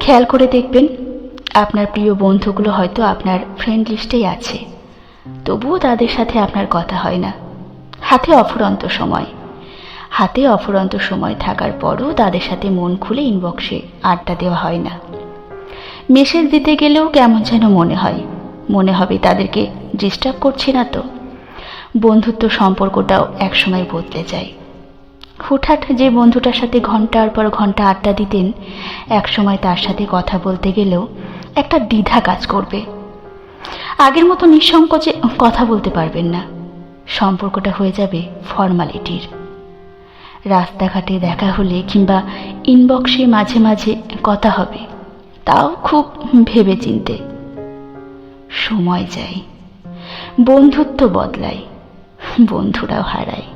খেয়াল করে দেখবেন, আপনার প্রিয় বন্ধুগুলো হয়তো আপনার ফ্রেন্ড লিস্টেই আছে। তবুও তাদের সাথে আপনার কথা হয় না। হাতে অফুরন্ত সময়। হাতে অফুরন্ত সময় থাকার পরও তাদের সাথে মন খুলে ইনবক্সে আড্ডা দেওয়া হয় না। মেসেজ দিতে গেলেও কেমন যেন মনে হয়। মনে হবে তাদেরকে ডিস্টার্ব করছি না তো। বন্ধুত্ব সম্পর্কটাও একসময় বদলে যায়। হুটহাট যে বন্ধুটার সাথে ঘণ্টার পর ঘণ্টা আড্ডা দিতেন, একসময় তার সাথে কথা বলতে গেলেও একটা দ্বিধা কাজ করবে। আগের মতো নিঃসংকোচে কথা বলতে পারবেন না। সম্পর্কটা হয়ে যাবে ফর্মালিটির। রাস্তাঘাটে দেখা হলে কিংবা ইনবক্সে মাঝে মাঝে কথা হবে, তাও খুব ভেবে চিনতে সময় যায় বন্ধুত্ব বদলায় বন্ধুরাও হারায়।